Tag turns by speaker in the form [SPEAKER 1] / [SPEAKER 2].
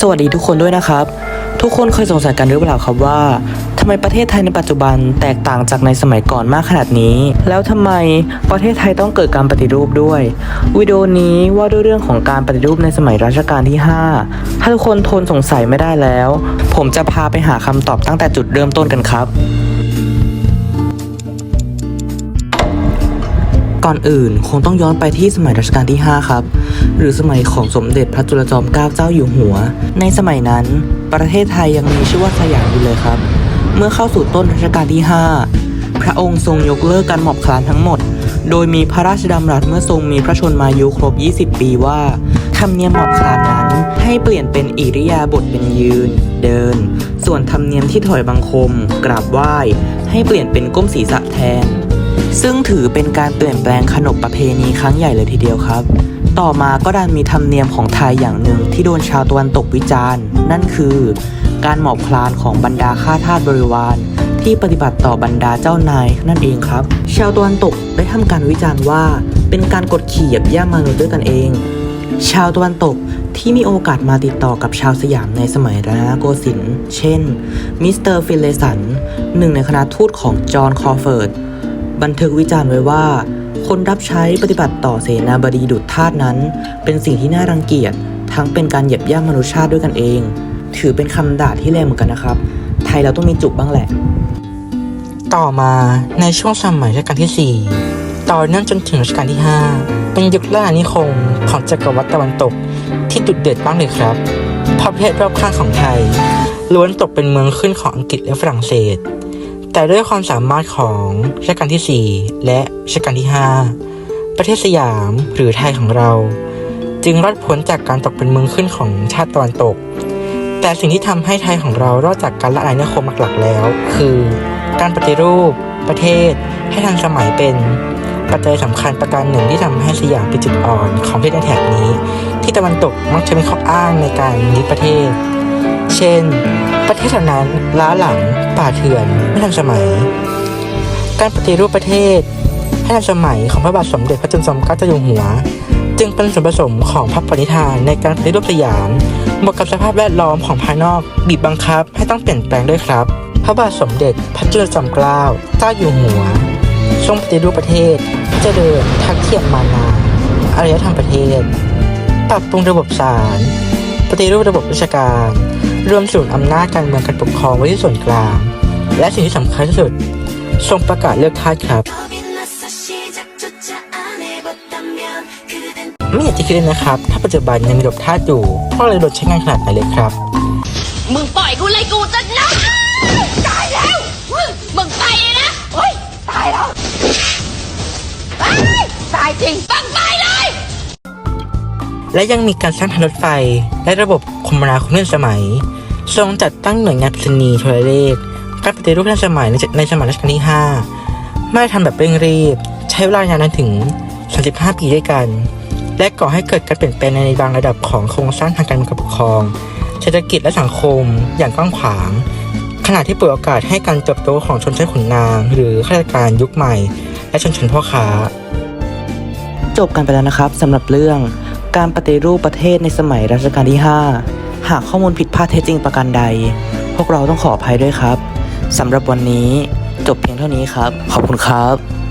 [SPEAKER 1] สวัสดีทุกคนด้วยนะครับ ทุกคนเคยสงสัยกันหรือเปล่าครับว่าทำไมประเทศไทยในปัจจุบันแตกต่างจากในสมัยก่อนมากขนาดนี้ แล้วทำไมประเทศไทยต้องเกิดการปฏิรูปด้วยวิดีโอนี้ว่าด้วยเรื่องของการปฏิรูปในสมัยรัชกาลที่ 5 ถ้าทุกคนทนสงสัยไม่ได้แล้ว ผมจะพาไปหาคำตอบตั้งแต่จุดเริ่มต้นกันครับ ก่อนอื่นคงต้องย้อนไปที่สมัยรัชกาลที่ 5 ครับ หรือสมัยของสมเด็จพระจุลจอมเกล้าเจ้าอยู่หัว ในสมัยนั้น ประเทศไทยยังมีชื่อว่าสยามอยู่เลยครับ เมื่อเข้าสู่ต้นรัชกาลที่ 5 พระองค์ทรงยกเลิกการหมอบคลานทั้งหมด โดยมีพระราชดำรัสเมื่อทรงมีพระชนมายุครบ 20 ปีว่าธรรมเนียมหมอบคลานนั้นให้เปลี่ยนเป็นอิริยาบถเป็นยืน เดิน ส่วนธรรมเนียมที่ถอยบังคม กราบไหว้ ให้เปลี่ยนเป็นก้มศีรษะแทน ซึ่งถือเป็นการเปลี่ยนแปลงขนบประเพณีครั้งใหญ่เลยทีเดียวครับ ต่อมาก็ดันมีธรรมเนียมของไทยอย่างหนึ่งที่โดนชาวตะวันตกวิจารณ์ นั่นคือ การหมอบคลานของบรรดาข้าทาสบริวารที่ปฏิบัติต่อบรรดาเจ้านายนั่นเองครับ ชาวตะวันตกได้ทำการวิจารณ์ว่า เป็นการกดขี่เหยียบย่ำมนุษย์ด้วยกันเอง ชาวตะวันตกที่มีโอกาสมาติดต่อกับชาวสยามในสมัยรัตนโกสินทร์เช่นมิสเตอร์ฟินเลสันหนึ่งในคณะทูตของจอห์นคอเฟิร์ด บันทึกวิจารณ์ไว้ว่า คนรับใช้ปฏิบัติต่อเสนาบดีดุจทาสนั้น เป็นสิ่งที่น่ารังเกียจ ทั้งเป็นการเหยียบย่ำมนุษยชาติด้วยกันเอง ถือเป็นคำด่าที่แรงเหมือนกันนะครับ ไทยเราต้องมีจุกบ้างแหละ
[SPEAKER 2] ต่อมาในช่วงสมัยรัชกาลที่ 4 ต่อเนื่องจนถึงรัชกาลที่ 5 เป็นยุคล่าอนิคมของจักรวรรดิตะวันตกที่ดุดเดือดบ้างเลยครับเพราะประเทศรอบข้างของไทยล้วนตกเป็นเมืองขึ้นของอังกฤษและฝรั่งเศส แต่ด้วยความสามารถของรัชกาลที่ 4 และรัชกาลที่ 5 ประเทศสยามหรือไทยของเรา จึงรอดพ้นจากการตกเป็นเมืองขึ้นของชาติตะวันตก แต่สิ่งที่ทำให้ไทยของเรารอดจากการละลายนิคมหลักๆแล้ว คือ การปฏิรูป ประเทศ ให้ทันสมัยเป็น ปัจจัยสำคัญประการหนึ่งที่ทำให้สยามเป็นจุดอ่อนของประเทศในแถบนี้ ที่ตะวันตกมักจะเป็นข้ออ้างในการยึดประเทศ เช่น ประเทศเหล่านั้นล้าหลัง ป่าเถื่อน ไม่ทันสมัย การปฏิรูปประเทศ ให้ทันสมัยของพระบาทสมเด็จพระจุลจอมเกล้าเจ้าอยู่หัว จึงเป็นส่วนผสมของพระปณิธานในการปฏิรูปสยามบวกกับสภาพแวดล้อมของภายนอกบีบบังคับให้ต้องเปลี่ยนแปลงด้วยครับ พระบาทสมเด็จพระจุลจอมเกล้าเจ้าอยู่หัวทรงปฏิรูปประเทศเจริญทักเทียมมานาอารยธรรมประเทศ ปรับปรุงระบบศาลปฏิรูประบบราชการ รวมศูนย์อำนาจการเมืองการปกครองไว้ที่ส่วนกลาง และสิ่งที่สำคัญที่สุด ทรงประกาศเลือกทาสครับ ไม่อยากจะคิดเลยนะครับ ถ้าปัจจุบันยังมีรบทาสอยู่พ่อเลยโดใช้งานขนาดไหนเลยครับ
[SPEAKER 3] มึงปล่อยกูเลยกูจะนะตายแล้ว มึงไปเลยนะโอ้ยตายแล้วตายจริงปังไปเลย
[SPEAKER 2] และยังมีการสร้างถนนไฟและระบบ มนาคมเลื่อนสมัย ทรงจัดตั้งหน่วยงานไปรษณีย์โทรเลขการปฏิรูปทันสมัยในในสมัยรัชกาลที่ 5 ไม่ทำแบบเร่งรีบ ใช้เวลานานนานถึง 35 ปีด้วยกัน และก่อให้เกิดการเปลี่ยนแปลงในบางระดับของโครงสร้างทางการเมืองการปกครอง เศรษฐกิจและสังคมอย่างกว้างขวาง ขณะที่เปิดโอกาสให้การเติบโตของชนชั้นขุนนาง หรือข้าราชการยุคใหม่ และชนชั้นพ่อค้า
[SPEAKER 1] จบกันไปแล้วนะครับสำหรับเรื่องการปฏิรูปประเทศในสมัยรัชกาลที่ 5 หากข้อมูลผิดพลาดเท็จจริงประการใด พวกเราต้องขออภัยด้วยครับสำหรับวันนี้จบเพียงเท่านี้ครับ ขอบคุณครับ